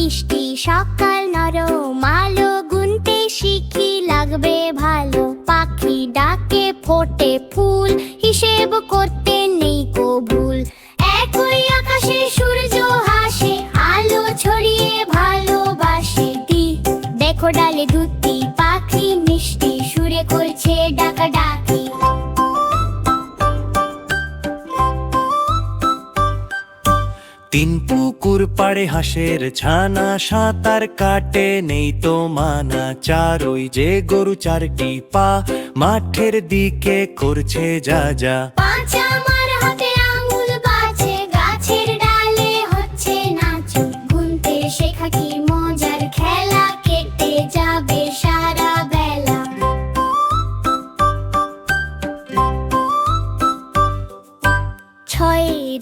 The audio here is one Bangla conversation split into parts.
মিষ্টি সকাল নরম আলো গুনতে শিখি, লাগবে ভালো। পাখি ডাকে, ফোটে ফুল, হিসেব করতে নেই কবুল একই আকাশে সূর্য হাসে, আলো ছড়িয়ে ভালোবাসে দি। দেখো ডালে দুটি পাখি, মিষ্টি সুরে করছে ডাকা ডাকি তিন পুকুর পাড়ে হাঁসের ছানা সাঁতার কাটে নেই তো মানা। চার ওই যে গরু, চারটি পা, মাঠের দিকে করছে যা যা। ছয়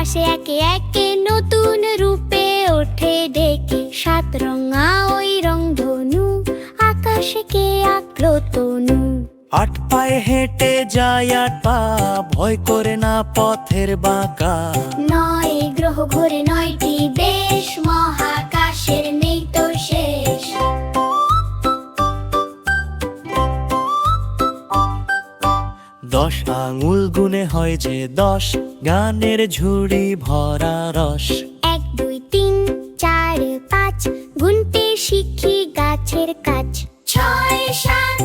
আসে একে একে নতুন রূপে ওঠে ডেকে সাত রঙা ওই রং ধনু আকাশে কে আঁকলো তনু। আট পায়ে হেঁটে যায় আট পা ভয় করে না পথের বাঁকা। নয় গ্রহ ঘুরে নয়টি দশ। আঙুল গুনে হয় যে দশ, গানের ঝুড়ি ভরা রস। এক, দুই, তিন, চার, পাঁচ, গুনতে শিখি গাছের কাজ। ছয়, সাত